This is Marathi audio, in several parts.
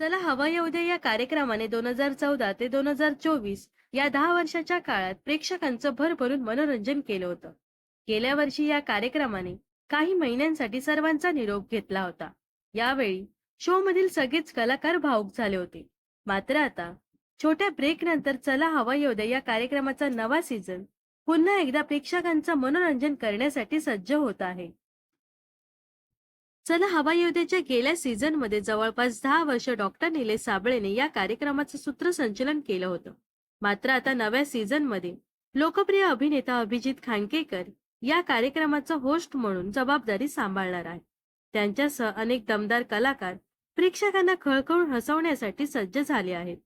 चला हवा येऊ दे या कार्यक्रमाने दोन हजार चौदा ते दोन हजार चोवीस या दहा वर्षाच्या काळात प्रेक्षकांचं भरभरून मनोरंजन केलं होतं. गेल्या वर्षी या कार्यक्रमाने काही महिन्यांसाठी सर्वांचा निरोप घेतला होता. यावेळी शो मधील सगळेच कलाकार भावुक झाले होते. मात्र आता छोट्या ब्रेक नंतर चला हवा येऊ दे या कार्यक्रमाचा नवा सीझन पुन्हा एकदा प्रेक्षकांचं मनोरंजन करण्यासाठी सज्ज होत आहे. चला हवा योद्याच्या गेल्या सीझनमध्ये जवळपास दहा वर्ष डॉक्टर निलेश साबळेने या कार्यक्रमाचं सूत्रसंचलन केलं होतं. मात्र आता नव्या सीझनमध्ये लोकप्रिय अभिनेता अभिजित खांडकेकर या कार्यक्रमाचा होस्ट म्हणून जबाबदारी सांभाळणार आहे त्यांच्यासह अनेक दमदार कलाकार प्रेक्षकांना खळखळून हसवण्यासाठी सज्ज झाले आहेत.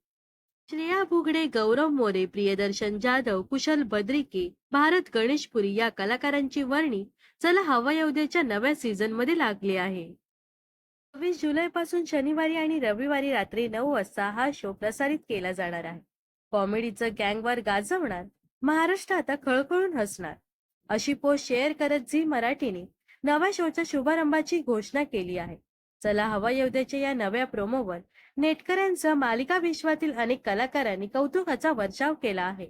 श्रेया भुगडे गौरव मोरे प्रियदर्शन जाधव कुशल बद्रिके भारत गणेशपुरी या कलाकारांची वर्णी चला हवा येऊद्याच्या नव्या सीझनमध्ये लागली आहे. सव्वीस जुलै पासून शनिवारी आणि रविवारी रात्री नऊ वाजता हा शो प्रसारित केला जाणार आहे. कॉमेडीचं गँगवर गाजवणार महाराष्ट्र आता खळखळून हसणार. अशी पोस्ट शेअर करत झी मराठीने नव्या शोच्या शुभारंभाची घोषणा केली आहे. चला हवा येऊद्याच्या या नव्या प्रोमोवर नेटकऱ्यांसह मालिका विश्वातील अनेक कलाकारांनी कौतुकाचा वर्षाव केला आहे.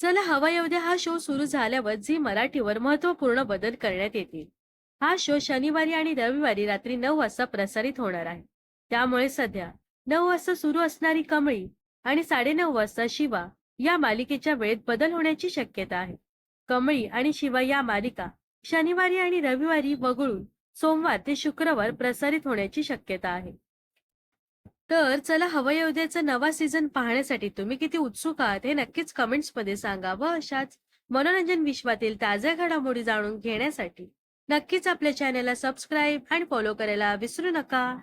चला हवा येऊद्या हा शो सुरू झाल्यावर झी मराठीवर महत्त्वपूर्ण बदल करण्यात येतील. हा शो शनिवारी आणि रविवारी रात्री नऊ वाजता प्रसारित होणार आहे. त्यामुळे सध्या नऊ वाजता सुरू असणारी कमळी आणि साडेनऊ वाजता शिवा या मालिकेच्या वेळेत बदल होण्याची शक्यता आहे. कमळी आणि शिवा या मालिका शनिवारी आणि रविवारी वगळून सोमवार ते शुक्रवार प्रसारित होण्याची शक्यता आहे. तर चला हवा नवा सीझन पाहण्यासाठी तुम्ही किती उत्सुक आहात हे नक्कीच कमेंट्समध्ये सांगा व अशाच मनोरंजन विश्वातील ताज्या घडामोडी जाणून घेण्यासाठी नक्कीच आपल्या चॅनलला सबस्क्राईब आणि फॉलो करायला विसरू नका.